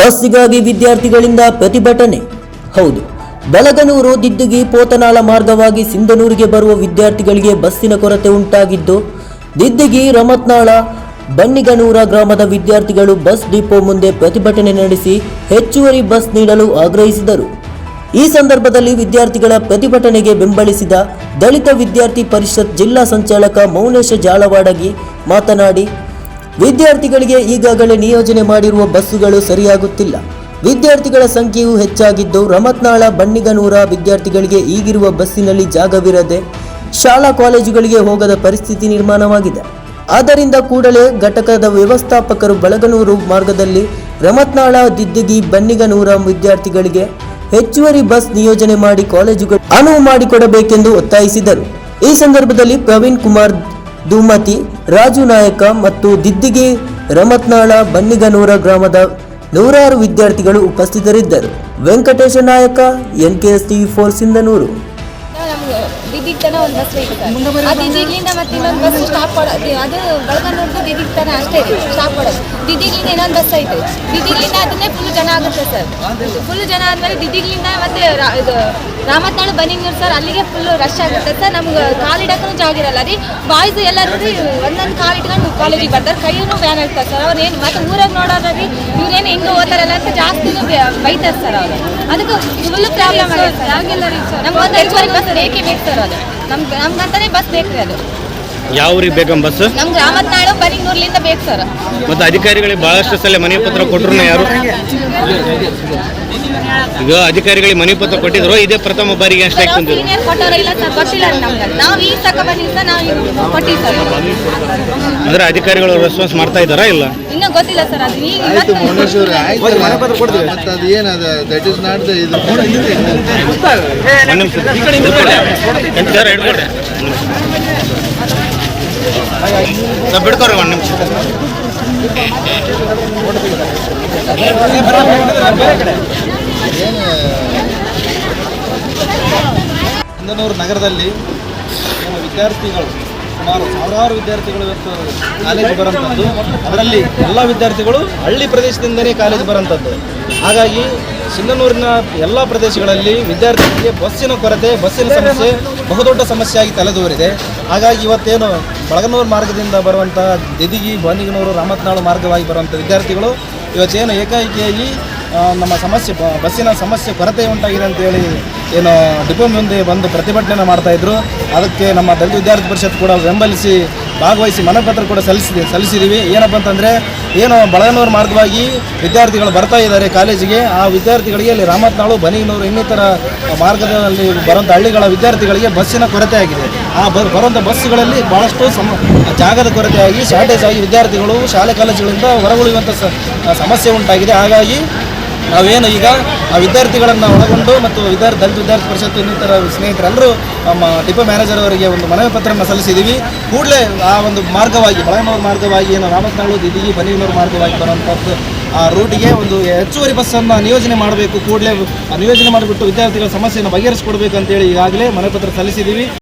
ಬಸ್ಸಿಗಾಗಿ ವಿದ್ಯಾರ್ಥಿಗಳಿಂದ ಪ್ರತಿಭಟನೆ. ಹೌದು, ಬೆಳಗನೂರು ದಿದ್ದುಗಿ ಪೋತನಾಳ ಮಾರ್ಗವಾಗಿ ಸಿಂಧನೂರಿಗೆ ಬರುವ ವಿದ್ಯಾರ್ಥಿಗಳಿಗೆ ಬಸ್ಸಿನ ಕೊರತೆ ಉಂಟಾಗಿದ್ದು, ದಿದ್ದುಗಿ ರಮತ್ನಾಳ, ಬನ್ನಿಗನೂರ ಗ್ರಾಮದ ವಿದ್ಯಾರ್ಥಿಗಳು ಬಸ್ ಡಿಪೋ ಮುಂದೆ ಪ್ರತಿಭಟನೆ ನಡೆಸಿ ಹೆಚ್ಚುವರಿ ಬಸ್ ನೀಡಲು ಆಗ್ರಹಿಸಿದರು. ಈ ಸಂದರ್ಭದಲ್ಲಿ ವಿದ್ಯಾರ್ಥಿಗಳ ಪ್ರತಿಭಟನೆಗೆ ಬೆಂಬಲಿಸಿದ ದಲಿತ ವಿದ್ಯಾರ್ಥಿ ಪರಿಷತ್ ಜಿಲ್ಲಾ ಸಂಚಾಲಕ ಮೌನೇಶ ಜಾಲವಾಡಗಿ ಮಾತನಾಡಿ ವಿದ್ಯಾರ್ಥಿಗಳಿಗೆ ಈಗಾಗಲೇ ನಿಯೋಜನೆ ಮಾಡಿರುವ ಬಸ್ಸುಗಳು ಸರಿಯಾಗುತ್ತಿಲ್ಲ. ವಿದ್ಯಾರ್ಥಿಗಳ ಸಂಖ್ಯೆಯೂ ಹೆಚ್ಚಾಗಿದ್ದು ರಮತ್ನಾಳ, ಬನ್ನಿಗನೂರ ವಿದ್ಯಾರ್ಥಿಗಳಿಗೆ ಈಗಿರುವ ಬಸ್ಸಿನಲ್ಲಿ ಜಾಗವಿರದೆ ಶಾಲಾ ಕಾಲೇಜುಗಳಿಗೆ ಹೋಗದ ಪರಿಸ್ಥಿತಿ ನಿರ್ಮಾಣವಾಗಿದೆ. ಆದ್ದರಿಂದ ಕೂಡಲೇ ಘಟಕದ ವ್ಯವಸ್ಥಾಪಕರು ಬಳಗನೂರು ಮಾರ್ಗದಲ್ಲಿ ರಮತ್ನಾಳ, ದಿದ್ದಿಗಿ, ಬನ್ನಿಗನೂರ ವಿದ್ಯಾರ್ಥಿಗಳಿಗೆ ಹೆಚ್ಚುವರಿ ಬಸ್ ನಿಯೋಜನೆ ಮಾಡಿ ಕಾಲೇಜುಗಳು ಅನುವು ಮಾಡಿಕೊಡಬೇಕೆಂದು ಒತ್ತಾಯಿಸಿದರು. ಈ ಸಂದರ್ಭದಲ್ಲಿ ಪ್ರವೀಣ್ ಕುಮಾರ್ ಧೂಮತಿ ರಾಜು ನಾಯಕ ಮತ್ತು ದಿದ್ದಿಗೆ ರಮತ್ನಾಳ ಬನ್ನಿಗನೂರ ಗ್ರಾಮದ ನೂರಾರು ವಿದ್ಯಾರ್ಥಿಗಳು ಉಪಸ್ಥಿತರಿದ್ದರು. Venkatesh Nayak, N K S TV four Sindhanur. ದಿದಿಗ್ ಒಂದು ಬಸ್ ಸರ್ ಆ ದಿದಿಗ್ಲಿಂದ ಮತ್ತೆ ಇನ್ನೊಂದು ಬಸ್ ಸ್ಟಾಪ್ ಕೊಡೋದು ಅದು ಬೆಳಗನ್ನೂರ್ದು ದಿದಿಗ್ ತನ ಅಷ್ಟೇ ರೀ ಸ್ಟಾಪ್ ಮಾಡೋದು ದಿದಿಗ್ಲಿಂದ ಇನ್ನೊಂದು ಬಸ್ ಐತೆ. ದಿದಿಗ್ಲಿಂದ ಅದನ್ನೇ ಫುಲ್ ಜನ ಆಗುತ್ತೆ ಸರ್ ಫುಲ್ ಜನ ಆದ್ಮೇಲೆ ದಿದಿಗ್ಲಿಂದ ಮತ್ತೆ ಇದು ರಾಮತ್ನಾಳು ಬನ್ನಿಂಗ್ನೂರು ಸರ್ ಅಲ್ಲಿಗೆ ಫುಲ್ ರಶ್ ಆಗುತ್ತೆ ಸರ್ ನಮ್ಗೆ ಕಾಲಿಡಕ್ಕೂ ಜಾಗ ಇರಲ್ಲ. ರೀ ಬಾಯ್ಸ್ ಎಲ್ಲರೂ ರೀ ಒಂದೊಂದು ಕಾಲು ಇಟ್ಕೊಂಡು ಕಾಲೇಜಿಗೆ ಬರ್ತಾರೆ. ಕೈಯೂ ಬ್ಯಾನ್ ಇರ್ತಾರೆ ಸರ್ ಅವ್ರು ಏನು ಮತ್ತೆ ಊರಾಗ ನೋಡೋದ್ರ ರೀ ಇವ್ರೇನು ಹಿಂಗೆ ಓದ್ತಾರಲ್ಲ ಅಂತ ಜಾಸ್ತಿ ಬೈತಾರೆ ಸರ್ ಅವರು. ಅದಕ್ಕೆ ಫುಲ್ ಪ್ರಾಬ್ಲಮ್ ಆಗುತ್ತೆ ಆಗಿಲ್ಲ ರೀ ಸರ್ ನಮ್ಗೆ ಒಂದು ಐದು ಬಸ್ ಬೇಕೇ ಬೇಕು ಸರ್ ಅದು. ನಮ್ಗೆ ನಮ್ಗಂತಾನೆ ಬಸ್ ಬೇಕು ರೀ ಅದು. ಯಾವ ಊರಿಗೆ ಬೇಕಂ ಬಸ್ ನಮ್ಗೆ ರಾಮತ್ನಾಳು ಬನಿಂಗೂರ್ಲಿಂದ ಬೇಕು ಸರ್ ಮತ್ತೆ ಅಧಿಕಾರಿಗಳಿಗೆ ಬಹಳಷ್ಟು ಸಲ ಮನೆ ಪತ್ರ ಕೊಟ್ಟರು ಯಾರು? ಈಗ ಅಧಿಕಾರಿಗಳಿಗೆ ಮನೆ ಪತ್ರ ಕೊಟ್ಟಿದ್ರು ಇದೇ ಪ್ರಥಮ ಬಾರಿಗೆ ಅಷ್ಟೇ ತಂದಿರು ಸೀನಿಯರ್ ಇಲ್ಲ ಸರ್ ಗೊತ್ತಿಲ್ಲ ನಮ್ಗೆ. ನಾವು ಈಗ ತಕ ಬಂದಿದ್ದು ನಾವು ಈಗ ಕೊಟ್ಟಿವಿ ಸರ್ ಅಂದ್ರೆ ಅಧಿಕಾರಿಗಳು ರೆಸ್ಪಾನ್ಸ್ ಮಾಡ್ತಾ ಇದ್ದಾರಾ ಇಲ್ಲ? ಇನ್ನೂ ಗೊತ್ತಿಲ್ಲ ಸರ್ ಅದು ಈಗ ಆಯ್ತು ಇವತ್ತು ಮೌನೇಶ್ವರ ಆಯ್ತು ಮತ್ತೆ ಅದು ಏನದ? ದಟ್ ಇಸ್ ನಾಟ್ ದ ಇದು. ಒಂದು ನಿಮಿಷ. ಸರ್ ಹಿಡ್ಕೊಡ್ರಿ ಸರ್ ಬಿಡ್ಕೋರಿ ಒಂದು ನಿಮಿಷ. ಕುಂದನೂರು ನಗರದಲ್ಲಿ ನಮ್ಮ ವಿದ್ಯಾರ್ಥಿಗಳು ಸುಮಾರು ಸಾವಿರಾರು ವಿದ್ಯಾರ್ಥಿಗಳು ಇವತ್ತು ಕಾಲೇಜ್ ಬರೋಂಥದ್ದು ಅದರಲ್ಲಿ ಎಲ್ಲ ವಿದ್ಯಾರ್ಥಿಗಳು ಹಳ್ಳಿ ಪ್ರದೇಶದಿಂದಲೇ ಕಾಲೇಜ್ ಬರೋಂಥದ್ದು ಹಾಗಾಗಿ ಸಿಂಧನೂರಿನ ಎಲ್ಲ ಪ್ರದೇಶಗಳಲ್ಲಿ ವಿದ್ಯಾರ್ಥಿಗಳಿಗೆ ಬಸ್ಸಿನ ಕೊರತೆ, ಬಸ್ಸಿನ ಸಮಸ್ಯೆ ಬಹುದೊಡ್ಡ ಸಮಸ್ಯೆಯಾಗಿ ತಲೆದೋರಿದೆ. ಹಾಗಾಗಿ ಇವತ್ತೇನು ಬಳಗನೂರು ಮಾರ್ಗದಿಂದ ಬರುವಂಥ ದಿದಿಗಿ, ಬಾನಿಗನೂರು, ರಾಮತ್ನಾಳು ಮಾರ್ಗವಾಗಿ ಬರುವಂಥ ವಿದ್ಯಾರ್ಥಿಗಳು ಇವತ್ತೇನು ಏಕಾಏಕಿಯಾಗಿ ನಮ್ಮ ಸಮಸ್ಯೆ ಬಸ್ಸಿನ ಸಮಸ್ಯೆ ಕೊರತೆ ಉಂಟಾಗಿದೆ ಅಂತೇಳಿ ಏನು ಡಿಪೋ ಮುಂದೆ ಬಂದು ಪ್ರತಿಭಟನೆ ಮಾಡ್ತಾ ಇದ್ರು. ಅದಕ್ಕೆ ನಮ್ಮ ದಲಿತ ವಿದ್ಯಾರ್ಥಿ ಪರಿಷತ್ ಕೂಡ ಬೆಂಬಲಿಸಿ ಭಾಗವಹಿಸಿ ಮನಪತ್ರ ಕೂಡ ಸಲ್ಲಿಸಿದೆ ಸಲ್ಲಿಸಿದ್ದೀವಿ ಏನಪ್ಪ ಅಂತಂದರೆ, ಏನು ಬಳಗನೂರು ಮಾರ್ಗವಾಗಿ ವಿದ್ಯಾರ್ಥಿಗಳು ಬರ್ತಾ ಇದ್ದಾರೆ ಕಾಲೇಜಿಗೆ. ಆ ವಿದ್ಯಾರ್ಥಿಗಳಿಗೆ ಅಲ್ಲಿ ರಾಮತ್ನಾಳು, ಬನಿಗನೂರು ಇನ್ನಿತರ ಮಾರ್ಗದಲ್ಲಿ ಬರುವಂಥ ಹಳ್ಳಿಗಳ ವಿದ್ಯಾರ್ಥಿಗಳಿಗೆ ಬಸ್ಸಿನ ಕೊರತೆ ಆಗಿದೆ. ಆ ಬ ಬರುವಂಥ ಬಸ್ಸುಗಳಲ್ಲಿ ಭಾಳಷ್ಟು ಸಮ ಜಾಗದ ಕೊರತೆಯಾಗಿ ಶಾರ್ಟೇಜ್ ಆಗಿ ವಿದ್ಯಾರ್ಥಿಗಳು ಶಾಲೆ ಕಾಲೇಜುಗಳಿಂದ ಹೊರಗುಳಿಯುವಂಥ ಸಮಸ್ಯೆ ಉಂಟಾಗಿದೆ. ಹಾಗಾಗಿ ನಾವೇನು ಈಗ ಆ ವಿದ್ಯಾರ್ಥಿಗಳನ್ನು ಒಳಗೊಂಡು ಮತ್ತು ವಿದ್ಯಾರ್ಥಿ ದಲಿತ ವಿದ್ಯಾರ್ಥಿ ಪರಿಷತ್ತು ಇನ್ನಿತರ ಸ್ನೇಹಿತರೆಲ್ಲರೂ ನಮ್ಮ ಡಿಪೋ ಮ್ಯಾನೇಜರ್ ಅವರಿಗೆ ಒಂದು ಮನವಿ ಪತ್ರವನ್ನು ಸಲ್ಲಿಸಿದ್ದೀವಿ. ಕೂಡಲೇ ಆ ಒಂದು ಮಾರ್ಗವಾಗಿ ಬಳಗನೂರು ಮಾರ್ಗವಾಗಿ ಏನು ರಾಮತ್ನಾಳು ದಿದಿಗಿ ಬನಿಗನೂರು ಮಾರ್ಗವಾಗಿ ಬರುವಂಥದ್ದು ಆ ರೂಟಿಗೆ ಒಂದು ಹೆಚ್ಚುವರಿ ಬಸ್ಸನ್ನು ನಿಯೋಜನೆ ಮಾಡಬೇಕು. ಕೂಡಲೇ ನಿಯೋಜನೆ ಮಾಡಿಬಿಟ್ಟು ವಿದ್ಯಾರ್ಥಿಗಳ ಸಮಸ್ಯೆಯನ್ನು ಬಗೆಹರಿಸಿಕೊಡ್ಬೇಕು ಅಂತೇಳಿ ಈಗಾಗಲೇ ಮನವಿ ಪತ್ರ ಸಲ್ಲಿಸಿದ್ದೀವಿ.